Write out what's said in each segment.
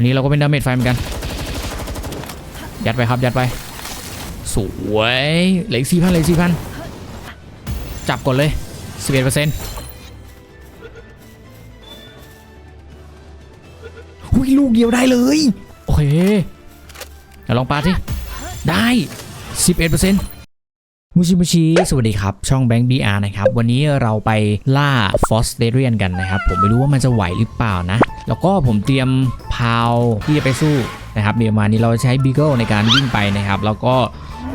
อันนี้เราก็เป็นดาเมจไฟเหมือนกัน ยัดไปครับยัดไป สวยเหลืออีกสี่พันเหลือสี่พันจับก่อนเลยสิบเอ็ดเปอร์เซ็นต์หุ้ยลูกเดียวได้เลย โอเคเดี๋ยวลองปาสิได้11% มูชิมูชิ สวัสดีครับ ช่องแบงค์บีอาร์นะครับ วันนี้เราไปล่าฟอสเตเรียนกันนะครับ ผมไม่รู้ว่ามันจะไหวหรือเปล่านะ แล้วก็ผมเตรียมพาวที่จะไปสู้นะครับเดี๋ยวมานี้เราใช้บีเกิลในการวิ่งไปนะครับ แล้วก็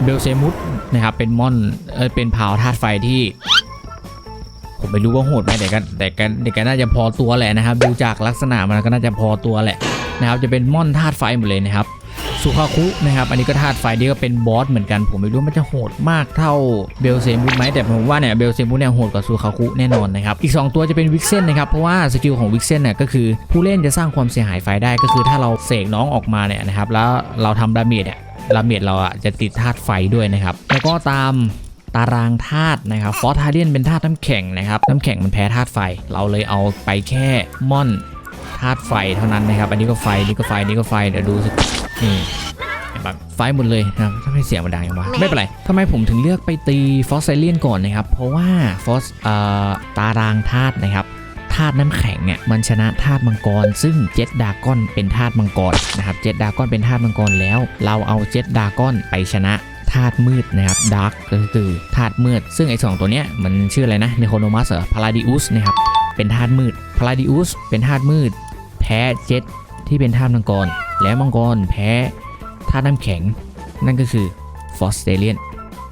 เบลเซมุสนะครับ เป็นมอนเออเป็นพาวธาตุไฟที่ ผมไม่รู้ว่าโหดไหมแต่ก็แต่ก็แต่ก็น่าจะพอตัวแหละนะครับ ดูจากลักษณะมันก็น่าจะพอตัวแหละนะครับ จะเป็นมอนธาตุไฟหมดเลยนะครับ สุคาคุนะครับอันนี้ก็ธาตุไฟนี่ก็เป็นบอสเหมือนกัน ผมไม่รู้มันจะโหดมากเท่าเบลเซมุสไหมแต่ผมว่าเนี่ยเบลเซมุสเนี่ยโหดกว่าสุคาคุแน่นอนนะครับอีก 2 ตัวจะเป็นวิกเซนนะครับเพราะว่าสกิลของวิกเซนเนี่ยก็คือผู้เล่นจะสร้างความเสียหายไฟได้ก็คือถ้าเราเสกน้องออกมาเนี่ยนะครับแล้วเราทำดาเมจเนี่ยดาเมจเราอะจะติดธาตุไฟด้วยนะครับแล้วก็ตามตารางธาตุนะครับฟอสทาเรียนเป็นธาตุน้ำแข็งนะครับน้ำแข็งมันแพ้ธาตุไฟ เราเลยเอาไปแค่ม่อนธาตุไฟเท่านั้นนะครับ อันนี้ก็ไฟ นี่ก็ไฟ นี่ก็ไฟ เดี๋ยวดูสินี่ เห็นปะไฟหมดเลยนะครับทำไมเสียงมันดังอย่างวะไม่เป็นไรทำไมผมถึงเลือกไปตีฟอสไซเลียนก่อนนะครับ เพราะว่าฟอสเอ่อตารางธาตุนะครับธาตุน้ำแข็งเนี่ยมันชนะธาตุมังกร ซึ่งเจ็ตดากอนเป็นธาตุมังกรนะครับเจ็ตดากอนเป็นธาตุมังกรแล้ว เราเอาเจ็ตดากอนไปชนะธาตุมืดนะครับดาร์กก็คือธาตุมืด ซึ่งไอ้สองตัวเนี้ยมันชื่ออะไรนะเนโครโนมัสเหรอพาราดิอุสนะครับเป็นธาตุมืดพาราดิอุสเป็นธาตุมืด แพ้เจ็ตที่เป็นธาตุมังกร แล้วมังกรแพ้ ธาตุน้ำแข็ง นั่นก็คือฟอสเตเลียน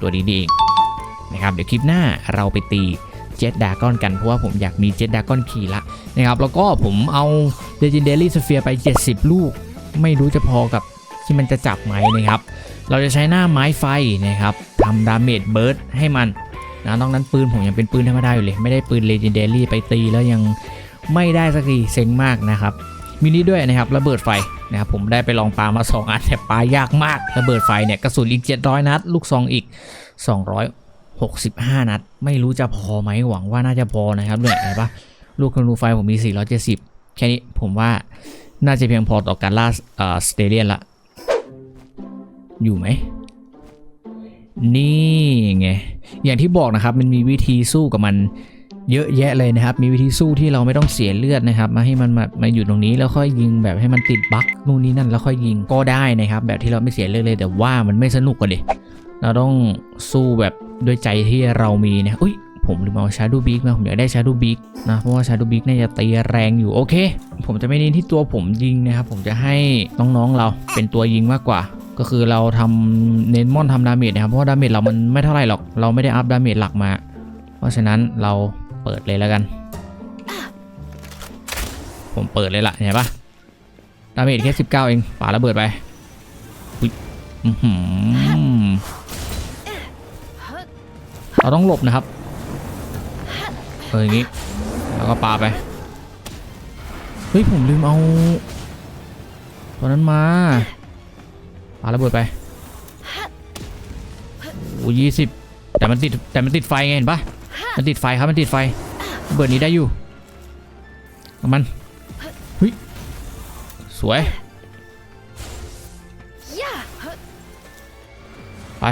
ตัวนี้เองนะครับเดี๋ยวคลิปหน้าเราไปตีเจ็ตดากอนกันเพราะว่าผมอยากมีเจ็ตดากอนขี่ละนะครับแล้วก็ผมเอา Legendary Sphere ไป 70 ลูก ไม่รู้จะพอกับที่มันจะจับไหมนะครับ เราจะใช้หน้าไม้ไฟนะครับทำดาเมจเบิร์ดให้มันนะนอกนั้นปืนผมยังเป็นปืนธรรมดาอยู่เลย ไม่ได้ปืนเลเจนเดอรี่ไปตีแล้วยังไม่ได้สักทีเซ็งมากนะครับมินิด้วยนะครับระเบิดไฟ นะครับผมได้ไปลองปามา 2 อันแต่ปายากมากระเบิดไฟเนี่ยกระสุนอีก 700 นัด ลูกซองอีก 265 นัด ไม่รู้จะพอไหมหวังว่าน่าจะพอนะครับเนี่ยเห็นปะลูกธนูไฟผมมี 470 แค่นี้ผมว่าน่าจะเพียงพอต่อการล่าเอ่อสเตเดียนละ อยู่ไหมนี่ไง อย่างที่บอกนะครับ มันมีวิธีสู้กับมัน เยอะแยะเลยนะครับ มีวิธีสู้ที่เราไม่ต้องเสียเลือดนะครับ มาให้มันมามาอยู่ตรงนี้แล้วค่อยยิงแบบให้มันติดบั๊กนู่นนี่นั่นแล้วค่อยยิงก็ได้นะครับ แบบที่เราไม่เสียเลือดเลย แต่ว่ามันไม่สนุกกว่าดิเราต้องสู้แบบด้วยใจที่เรามีนะอุ้ยผมลืมเอาชาดูบิ๊กมาผมอยากได้ชาดูบิ๊กนะเพราะว่าชาดูบิ๊กน่าจะตีแรงอยู่โอเค ผมจะไม่เน้นที่ตัวผมยิงนะครับ ผมจะให้น้องๆเราเป็นตัวยิงมากกว่า ก็คือเราทำเน้นม่อนทำดาเมจนะครับเพราะว่าดาเมจเรามันไม่เท่าไหร่หรอก เราไม่ได้อัพดาเมจหลักมา เพราะฉะนั้นเรา เปิดเลยแล้วกัน ผมเปิดเลยล่ะเห็นปะดาเมจแค่19เองป่าระเบิดไปอือหือเราต้องหลบนะครับเอออย่างงี้แล้วก็ปาไป เฮ้ย ผมลืมเอาตัวนั้นมาปาระเบิดไปโอ้ยี่สิบแต่มันติดแต่มันติดไฟไงเห็นปะ มันติดไฟครับมันติดไฟ เบิดนี้ได้อยู่เอามันเฮ้ยสวย ไป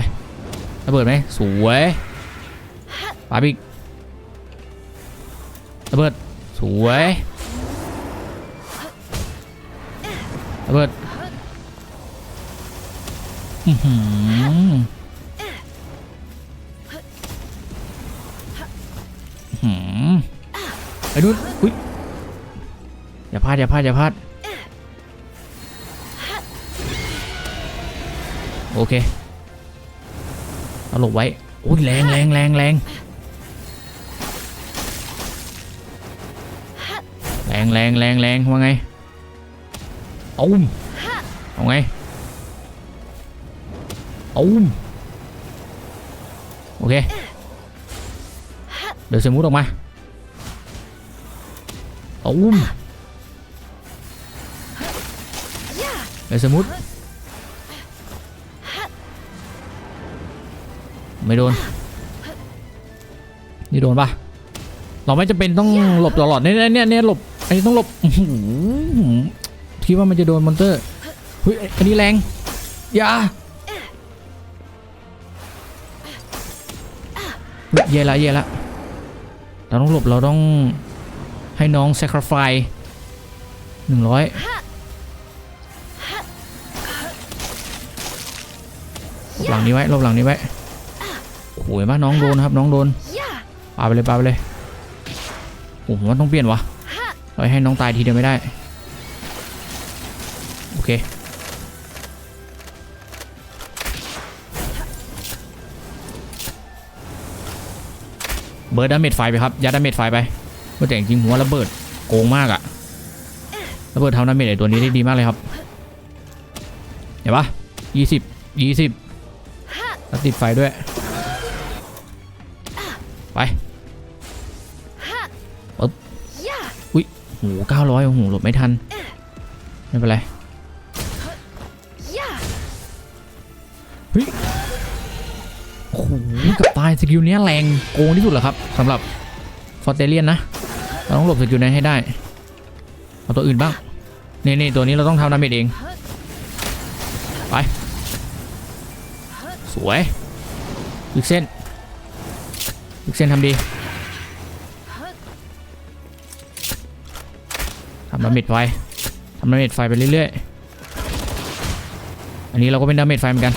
ระเบิดไหมสวยปาบิ๊กระเบิดสวยระเบิดอือหือ ไอ้นุ่นอุ้ยอย่าพลาดอย่าพลาดอย่าพลาดโอเคเอาหลบไว้โอ้ยแรงแรงแรงแรงแรงแรงแรงแรงว่าไงเอามเอาไงเอามโอเค เดี๋ยวเสมุดออกมาเอามเดี๋ยวเสมุดไม่โดน นี่โดนปะเราไม่จำเป็นต้องหลบตลอดเนี่ยเนี่ยเนี่ยหลบ อันนี้ต้องหลบคิดว่ามันจะโดนมอนเตอร์เฮ้ยอันนี้แรง อย่าเยเย่ละเย่ละ เราต้องหลบเราต้องให้น้อง sacrifice หนึ่งร้อยหลบหลังนี้ไว้หลบหลังนี้ไว้โอ้โหเห็นปะน้องโดนครับน้องโดนปาไปเลยปาไปเลยโอ้ผมว่าต้องเปลี่ยนวะเราให้น้องตายทีเดียวไม่ได้ โอเค เบิร์ดดาเมจไฟไปครับยัดดาเมจไฟไปว่าแต่จริงๆผมว่าระเบิดโกงมากอะระเบิดทำดาเมจไอตัวนี้ได้ดีมากเลยครับเห็นปะยี่สิบยี่สิบแล้วติดไฟด้วย ไปโอ้โหเก้าร้อยโอ้โหหลบไม่ทัน ไม่เป็นไร สกิลเนี้ยแรงโกงที่สุดเหรอครับสำหรับฟอร์เตเลียนนะเราต้องหลบสกิลนั้นให้ได้เอาตัวอื่นบ้างนี่นี่ตัวนี้เราต้องทำดาเมจเองไปสวยวิกเส้นวิกเส้นทำดีทำดาเมจไฟทำดาเมจไฟไปเรื่อยๆอันนี้เราก็เป็นดาเมจไฟเหมือนกัน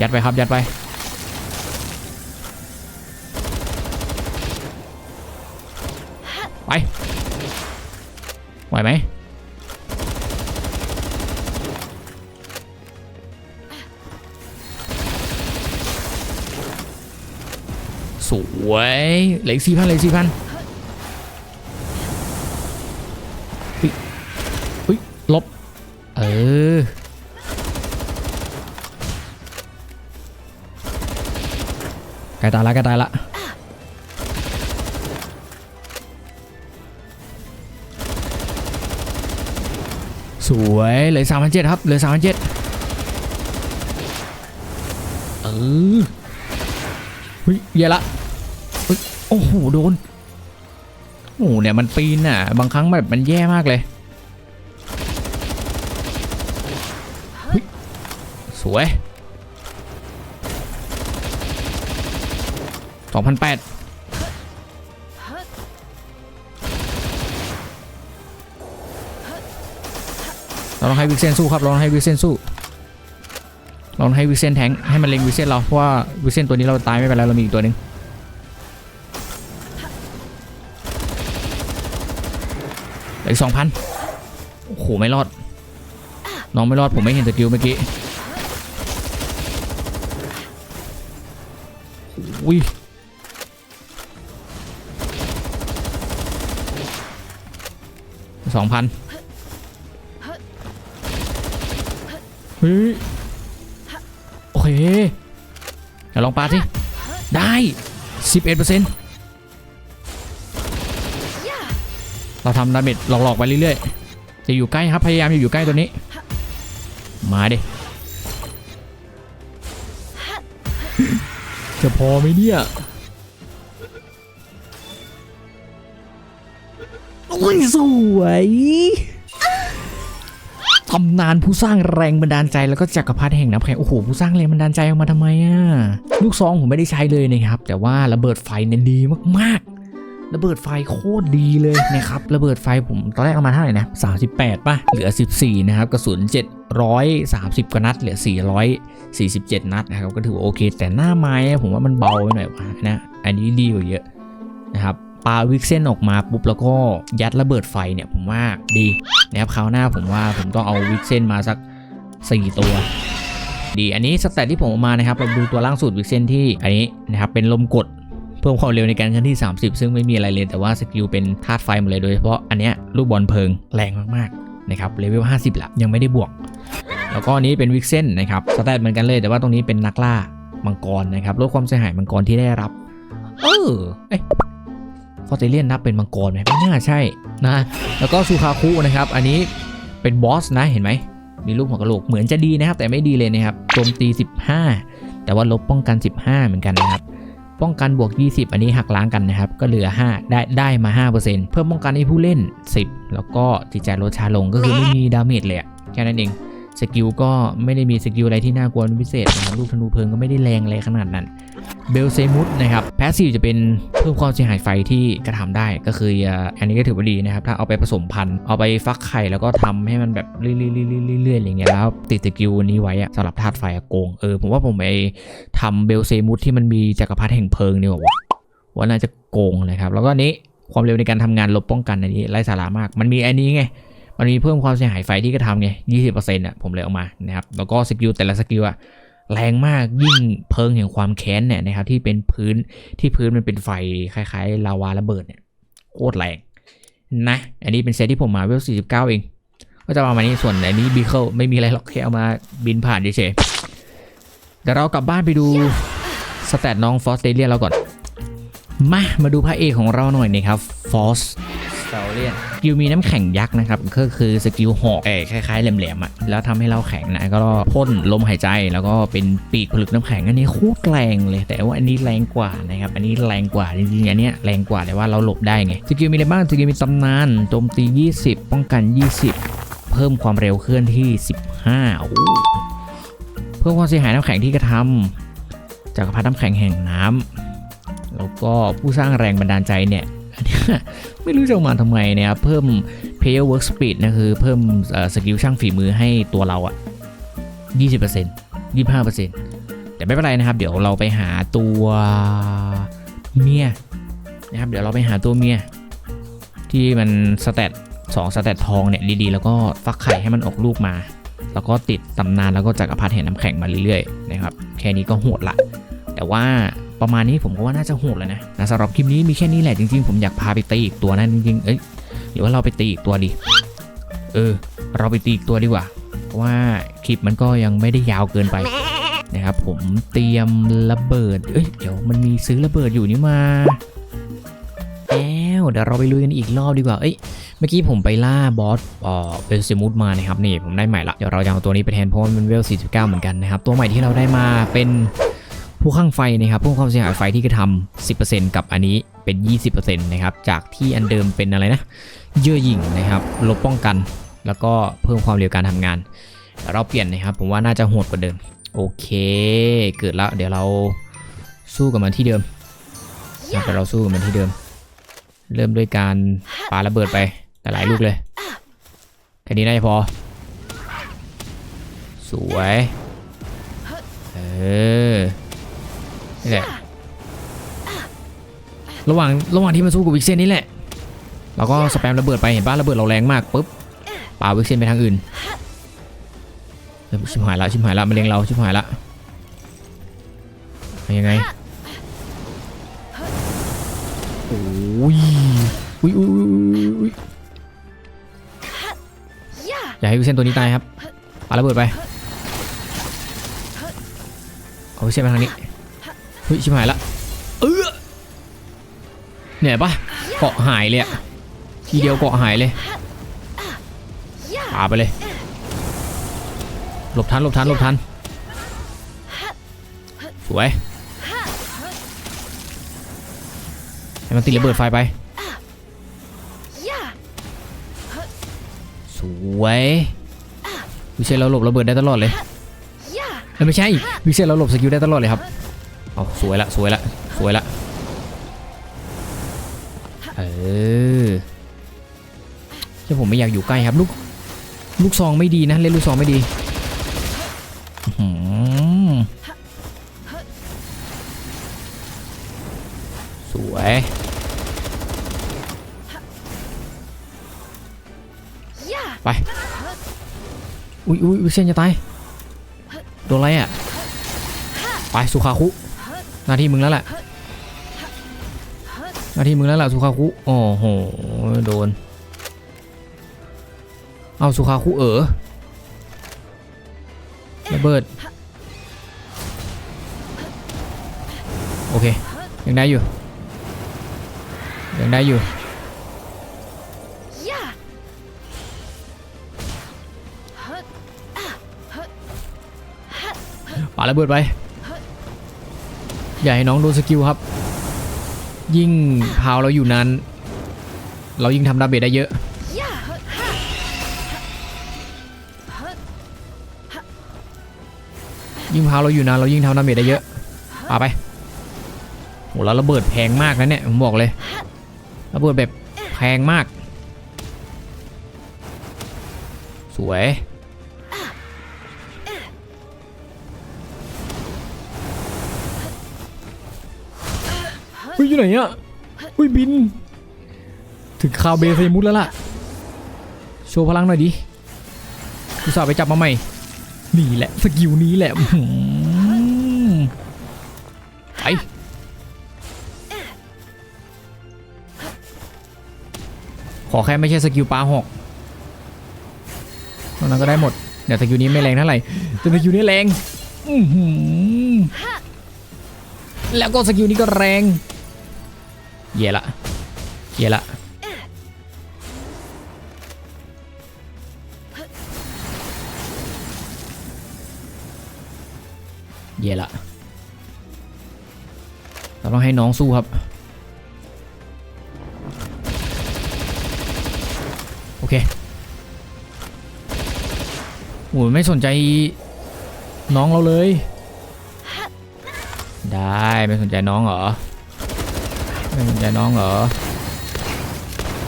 ยัดไปครับยัดไป ไหวไหมสวยเหลืออีกสี่พันเหลืออีกสี่พันเฮ้ยลบ เออ ใกล้ตายละใกล้ตายละ วยเหลือสามพันเจ็ดครับเหลือสามพันเจ็ดเออเฮ้ยเหี้ยละเฮ้ยโอ้โหโดนโอ้โหเนี่ยมันปีนอะ บางครั้งแบบมันแย่มากเลยสวยสองพันแปด เราต้องให้วิกเซนสู้ครับ เราต้องให้วิกเซนสู้ เราต้องให้วิกเซนแทงให้มันเล็งวิกเซนเราเพราะว่าวิกเซนตัวนี้เราตายไม่เป็นไรเรามีอีกตัวหนึ่งออีกสองพันโอ้โหไม่รอด น้องไม่รอดผมไม่เห็นสกิลเมื่อกี้อุ้ยสองพัน เฮ้ยโอเคเดี๋ยวลองปาสิได้สิบเอ็ดเปอร์เซ็นต์เราทำดาเมจหลอกๆไปเรื่อยๆ จะอยู่ใกล้ครับ พยายามอย่าอยู่ใกล้ตัวนี้ มาดิ จะพอไหมเนี่ยโอ้ยสวย ตำนานผู้สร้างแรงบันดาลใจแล้วก็จักรพรรดิแห่งน้ำแข็งโอ้โหผู้สร้างแรงบันดาลใจออกมาทำไมอะลูกซองผมไม่ได้ใช้เลยนะครับ แต่ว่าระเบิดไฟเนี่ยดีมากๆ ระเบิดไฟโคตรดีเลยนะครับระเบิดไฟผมตอนแรกเอามาเท่าไหร่นะ38ป่ะเหลือ 14 นะครับกระสุน 730 กว่านัดเหลือ 447 นัดนะครับก็ถือว่าโอเค แต่หน้าไม้ผมว่ามันเบาไปหน่อยวะนะอันนี้ดีกว่าเยอะนะครับ ปาวิกเส้นออกมาปุ๊บแล้วก็ยัดระเบิดไฟเนี่ยผมว่าดีนะครับคราวหน้าผมว่าผมต้องเอาวิกเส้นมาสัก 4 ตัว ดีอันนี้สแตทที่ผมเอามานะครับเราดูตัวล่างสุดวิกเส้นที่อันนี้นะครับเป็นลมกดเพิ่มความเร็วในการเคลื่อนที่ 30 ซึ่งไม่มีอะไรเลยแต่ว่าสกิลเป็นธาตุไฟหมดเลยโดยเฉพาะอันเนี้ยลูกบอลเพลิงแรงมากๆนะครับเลเวล50ละยังไม่ได้บวก แล้วก็อันนี้เป็นวิกเซนนะครับสแตทเหมือนกันเลยแต่ว่าตรงนี้เป็นนักล่ามังกรนะครับลดความเสียหายมังกรที่ได้รับ เออเอ้ ฟอเตเลียนนับเป็นมังกรไหมไม่น่าใช่นะแล้วก็ซูคาคุนะครับ อันนี้เป็นบอสนะเห็นไหมมีลูกหัวกะโหลกเหมือนจะดีนะครับ แต่ไม่ดีเลยนะครับโจมตี 15 แต่ว่าลบป้องกัน 15 เหมือนกันนะครับ ป้องกันบวก 20 อันนี้หักล้างกันนะครับ ก็เหลือ 5 ได้ได้มา 5%เพิ่มป้องกันให้ผู้เล่น 10 แล้วก็จิตใจลดชาลงก็คือไม่มีดาเมจเลยแค่นั้นเอง สกิลก็ไม่ได้มีสกิลอะไรที่น่ากลัวพิเศษนะครับลูกธนูเพลิงก็ไม่ได้แรงอะไรขนาดนั้นเบลเซมุสนะครับแพสซีฟจะเป็นเพิ่มความเสียหายไฟที่กระทำได้ก็คืออันนี้ก็ถือว่าดีนะครับ ถ้าเอาไปผสมพันธุ์เอาไปฟักไข่แล้วก็ทำให้มันแบบเรื่อยๆๆๆๆๆอย่างเงี้ยแล้วติดสกิลนี้ไว้อะสำหรับธาตุไฟโกงเออผมว่าผมไปทำเบลเซมุสที่มันมีจักรพรรดิแห่งเพลิงเนี่ยว่าว่าน่าจะโกงนะครับ แล้วก็นี้ความเร็วในการทำงานลบป้องกันอันนี้ไร้สาระมาก มันมีอันนี้ไง มันมีเพิ่มความเสียหายไฟที่กระทำไง20%อะผมเลยเอามานะครับแล้วก็สกิลแต่ละสกิลอะแรงมากยิ่งเพิงแห่งความแค้นเนี่ยนะครับที่เป็นพื้นที่พื้นมันเป็นไฟคล้ายๆลาวาระเบิดเนี่ยโคตรแรงนะ อันนี้เป็นเซตที่ผมมาเวล49 เอง ก็จะประมาณนี้ส่วนอันนี้บีเคิลไม่มีอะไรหรอกแค่เอามาบินผ่านเฉยๆเดี๋ยวเรากลับบ้านไปดูสแตทน้องฟอสเตเลียเราก่อน มา มาดูพระเอกของเราหน่อยนะครับฟอส เซาเลียนสกิลมีน้ำแข็งยักษ์นะครับก็คือสกิลหอกเอ้ยคล้ายๆแหลมๆอะแล้วทำให้เราแข็งนะก็พ่นลมหายใจแล้วก็เป็นปีกผลึกน้ำแข็งอันนี้โคตรแรงเลย แต่ว่าอันนี้แรงกว่านะครับอันนี้แรงกว่าจริงๆอันเนี้ยแรงกว่าแต่ว่าเราหลบได้ไงสกิลมีอะไรบ้างสกิลมีตำนานโจมตี 20 ป้องกัน 20 เพิ่มความเร็วเคลื่อนที่ 15โอ้โหเพิ่มความเสียหายน้ำแข็งที่กระทำจากรพรรดิน้ำแข็งแห่งน้ำแล้วก็ผู้สร้างแรงบันดาลใจเนี่ยอันเนี้ย ไม่รู้จะมาทำไมเนะครับ เพิ่ม player work speed นะคือเพิ่มสกิลช่างฝีมือให้ตัวเราอะ20% 25%แต่ไม่เป็นไรนะครับ เดี๋ยวเราไปหาตัวเมียนะครับ เดี๋ยวเราไปหาตัวเมียที่มันสแตทสองสแตททองเนี่ยดีๆ แล้วก็ฟักไข่ให้มันออกลูกมา แล้วก็ติดตำนานแล้วก็จักรพรรดิแห่งน้ำแข็งมาเรื่อยๆนะครับ แค่นี้ก็โหดละ แต่ว่า ประมาณนี้ผมก็ว่าน่าจะโหดแล้วนะนะสำหรับคลิปนี้มีแค่นี้แหละจริงๆ ผมอยากพาไปตีอีกตัวนะจริงๆเอ้ยหรือว่าเราไปตีอีกตัวดี เออ เราไปตีอีกตัวดีกว่าเพราะว่าคลิปมันก็ยังไม่ได้ยาวเกินไปนะครับผมเตรียมระเบิด เอ้ยเดี๋ยวมันมีซื้อระเบิดอยู่นี่มาแล้วเดี๋ยวเราไปลุยกันอีกรอบดีกว่า เอ้ย เมื่อกี้ผมไปล่าบอสเอ่อเบลซิมูดมานะครับนี่ผมได้ใหม่ละ เดี๋ยวเราจะเอาตัวนี้ไปแทนเพราะว่ามันเวล 49 เหมือนกันนะครับ ตัวใหม่ที่เราได้มาเป็น ผู้ข้างไฟนะครับผู้ความเสียหายไฟที่กระทำ10%กับอันนี้เป็น 20%นะครับจากที่อันเดิมเป็นอะไรนะเยื่อหยิ่งนะครับลบป้องกัน แล้วก็เพิ่มความเร็วการทำงานเดี๋ยวเราเปลี่ยนนะครับผมว่าน่าจะโหดกว่าเดิม โอเค เกิดแล้วเดี๋ยวเราสู้กับมันที่เดิมนะครับเดี๋ยวเราสู้กับมันที่เดิม เริ่มด้วยการปาระเบิดไปหลายลูกเลยแค่นี้น่าจะพอ สวย เออ นี่แหละระหว่างระหว่างที่มันสู้กับวิกเซนนี่แหละ เราก็สแปมระเบิดไปเห็นป่ะระเบิดเราแรงมากปุ๊บปาวิกเซนไปทางอื่นเฮ้ยชิบหายละชิบหายละมันเล็งเราชิบหายละเป็นยังไงโอ้ยอุ้ยอุ้ยอุ้ยอุ้ยอย่าให้วิกเซนตัวนี้ตายครับปาระเบิดไปเอาวิกเซนไปทางนี้เฮ้ยชิบหายละเออเนี่ยปะเกาะหายเลยอะทีเดียวเกาะหายเลยปาไปเลย หลบทันหลบทันหลบทันสวยให้มันติดระเบิดไฟไป สวยวิเชษเราหลบระเบิดได้ตลอดเลยไม่ใช่วิเชษเราหลบสกิลได้ตลอดเลยครับ เอาสวยละสวยละสวยละเออที่ผมไม่อยากอยู่ใกล้ครับลูกลูกซองไม่ดีนะเล่นลูกซองไม่ดีสวยไปอุ้ยอุ้ยวิเซนจะตายโดนอะไรอะไปสุขาคุ หน้าที่มึงแล้วแหละหน้าที่มึงแล้วแหละสุขาคุโอ้โหโดน เอาสุขาคุเออระเบิดโอเคยังได้อยู่ยังได้อยู่ปาระเบิดไป อย่าให้น้องโดนสกิลครับ ยิ่งพาวเราอยู่นานเรายิ่งทำดาเมจได้เยอะ ยิ่งพาวเราอยู่นานเรายิ่งทำดาเมจได้เยอะปาไปโหแล้วระเบิดแพงมากนะเนี่ยผมบอกเลยระเบิดแบบแพงมาก สวย ฮ้ยอยู่ไหนอะเฮ้ยบิน ถึงคาวเบเซมุสแล้วล่ะ โชว์พลังหน่อยดิกูสาวไปจับมาใหม่ นี่แหละสกิลนี้แหละอื้อหือไปขอแค่ไม่ใช่สกิลปลาหอกตอนนั้นก็ได้หมด เดี๋ยวสกิลนี้ไม่แรงเท่าไหร่ แต่สกิลนี้แรงอื้อหือแล้วก็สกิลนี้ก็แรง เย่ละเย่ละเย่ละเราต้องให้น้องสู้ครับ โอเคโอ้ยไม่สนใจน้องเราเลย ได้ ไม่สนใจน้องเหรอ ไม่สนใจน้องเหรอ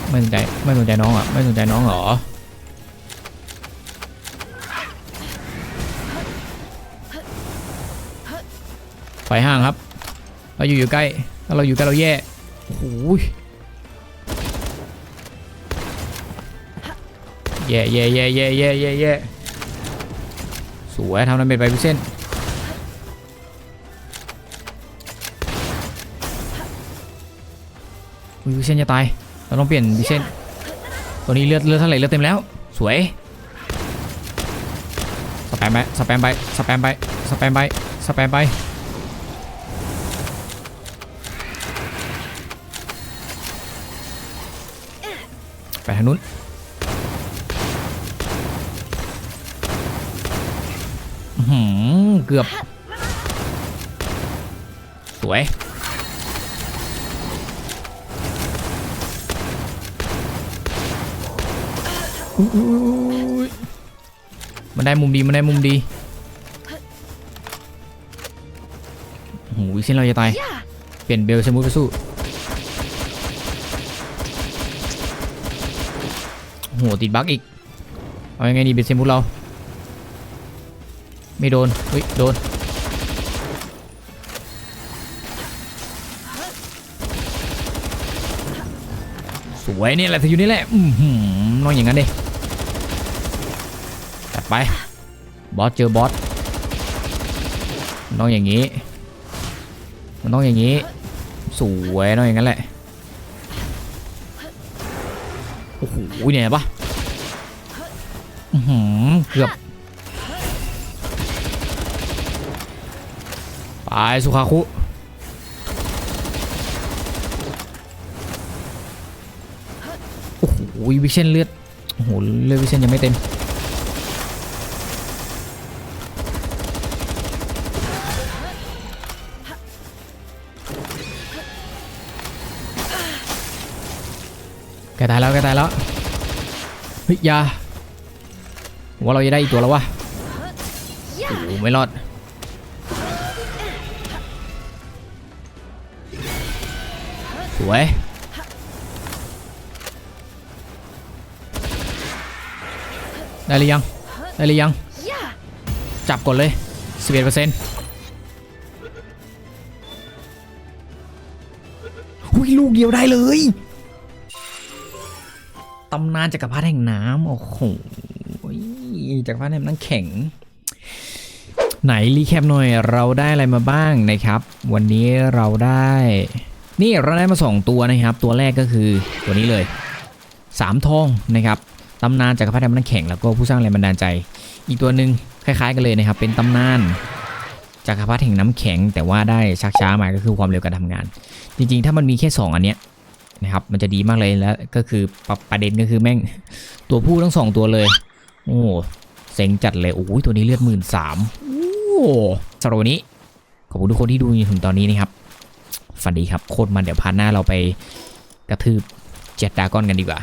ไม่สนใจไม่สนใจน้องอะ ไม่สนใจน้องเหรอ ไฟห่างครับ เราอยู่อยู่ใกล้ ถ้าเราอยู่ใกล้เราแย่ โอ้โหยแย่แย่แย่แย่แย่แย่แย่สวยทำน้ำเบ็ดไปพิเศษ อุ้ยพิเศษจะตาย เราต้องเปลี่ยนพิเศษตัวนี้เลือดเลือดเท่าไหร่เลือดเต็มแล้ว สวย สแปมไป สแปมไป สแปมไป สแปมไป สแปมไป ไปทางนู้นหือเกือบ สวย มันได้มุมดีมันได้มุมดีโอ้โหวิเส้นเราจะตาย เปลี่ยนเบลเซมูไปสู้โหติดบั๊กอีก เอายังไงดีเบนเซมุสเรา ไม่โดนเฮ้ย โดนสวยนี่แหละเธออยู่นี่แหละ อือน้องอย่างนั้นดิ ไป บอสเจอบอสมันต้องอย่างนี้ มันต้องอย่างนี้ สวยน้องอย่างนั้นแหละ โอ้โหเนี่ยปะอื้อหือเกือบไปสุขาคุโอ้โหวิเชนเลือด โอ้โห เลือดวิเชนยังไม่เต็ม ตายแล้วแกตายแล้วเฮ้ยยาว่าเราจะได้อีกตัวแล้ววะโอ้ไม่รอดสวยได้หรือยัง ได้หรือยัง จับก่อนเลย 11%หุ้ยลูกเดียวได้เลย ตำนานจักรพรรดิแห่งน้ำโอ้โหจักรพรรดิแห่งน้ำแข็ง ไหนรีแคปหน่อยเราได้อะไรมาบ้างนะครับ วันนี้เราได้ นี่เราได้มาสองตัวนะครับ ตัวแรกก็คือตัวนี้เลยสามทองนะครับตำนานจักรพรรดิแห่งน้ำแข็งแล้วก็ผู้สร้างแรงบันดาลใจ อีกตัวหนึ่งคล้าย ๆ กันเลยนะครับ เป็นตำนานจักรพรรดิแห่งน้ำแข็ง แต่ว่าได้ชักช้ามาก็คือความเร็วการทำงาน จริงๆ ถ้ามันมีแค่ 2 อันเนี้ย นะครับมันจะดีมากเลยแล้วก็คือปรประเด็นก็คือแม่งตัวผู้ทั้งสองตัวเลย โอ้เซ็งจัดเลยโอ้ยตัวนี้เลือดหมื่นสามโอ้สำหรับวันนี้ขอบคุณทุกคนที่ดูจนถึงตอนนี้นะครับฝันดีครับโคตรมันเดี๋ยวพาร์ทหน้าเราไปกระทืบเจ็ดดากอนกันดีกว่า